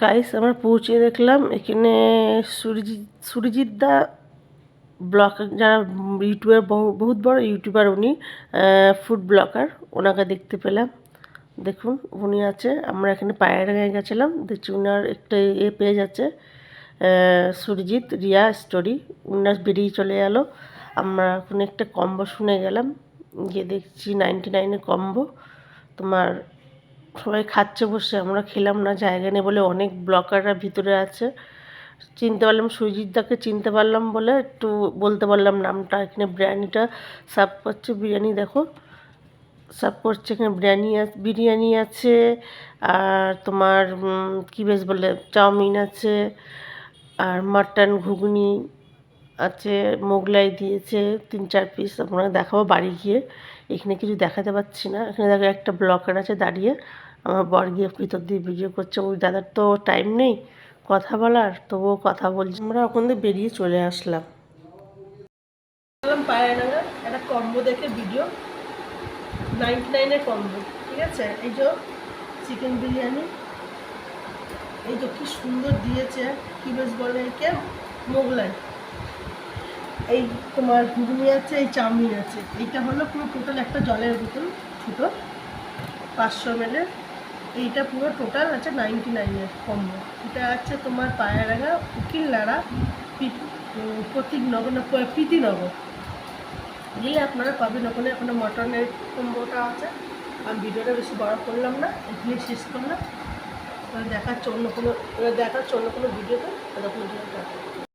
Guys আমরা পৌঁছে দেখলাম এখানে সুরজিৎ সুরজিৎ দা ব্লগ যারা ইউটিউবার, বহু, বহুত বড় ইউটিউবার উনি ফুড ব্লগার ওনাকে দেখতে পেলাম। দেখুন, উনি আছে। আমরা এখানে পায়রাগাঁয়ে গেছিলাম। দেখছি উনার একটা এ পেজ আছে সুরজিৎ, রিয়া স্টোরি উনার বেরিয়ে চলে গেল আমরা ওখানে একটা কম্বো শুনে গেলাম। গিয়ে দেখছি নাইনটি নাইনের কম্বো তোমার সবাই খাচ্ছে বসে, আমরা খেলাম না, জায়গা নেই বলে অনেক ব্লকাররা ভিতরে আছে। চিনতে পারলাম সুজিতদাকে চিনতে পারলাম বলে একটু বলতে পারলাম নামটা, এখানে বিরিয়ানিটা সার্ভ করছে, বিরিয়ানি দেখো, সার্ভ করছে এখানে বিরিয়ানি বিরিয়ানি আছে, আর তোমার কি বেশ বলে, চাউমিন আছে, আর মাটন ঘুগনি আছে, মোগলাই দিয়েছে, তিন চার পিস আপনারা দেখাবো বাড়ি গিয়ে। এখানে কিছু দেখাতে পাচ্ছি না। এখানে দেখো একটা ব্লকার আছে দাঁড়িয়ে। আমার বর গিয়ে ভিতর দিয়ে ভিডিও করছে। ওই দাদার তো টাইম নেই কথা বলার, তবুও কথা বলছি। আমরা ওখান থেকে বেরিয়ে চলে আসলাম। পায়রাডাঙ্গা একটা কম্বো দেখে ভিডিও নাইনটি নাইনের কম্বো ঠিক আছে? এই যে চিকেন বিরিয়ানি। এই যে কি সুন্দর দিয়েছে, কি বেশ বলে একে? মোগলাই। এই তোমার ঘুগনি আছে, এই চাউমিন আছে। এইটা হলো পুরো টোটাল একটা জলের বোতল ছোটো, পাঁচশো এমএলের এইটা পুরো টোটাল আছে নাইনটি নাইনের কম্বো এটা আছে তোমার পায়রাগা উকিল নাড়া প্রতীকনগর, না প্রীতিনগর। গেলে আপনারা পাবেন ওখানে ওখানে মটনের কম্বোটা আছে। আমি ভিডিওটা বেশি বড় করলাম না এখানে শেষ করলাম। দেখাচ্ছে অন্য কোনো, দেখাচ্ছে অন্য কোনো ভিডিওতে ভিডিওটা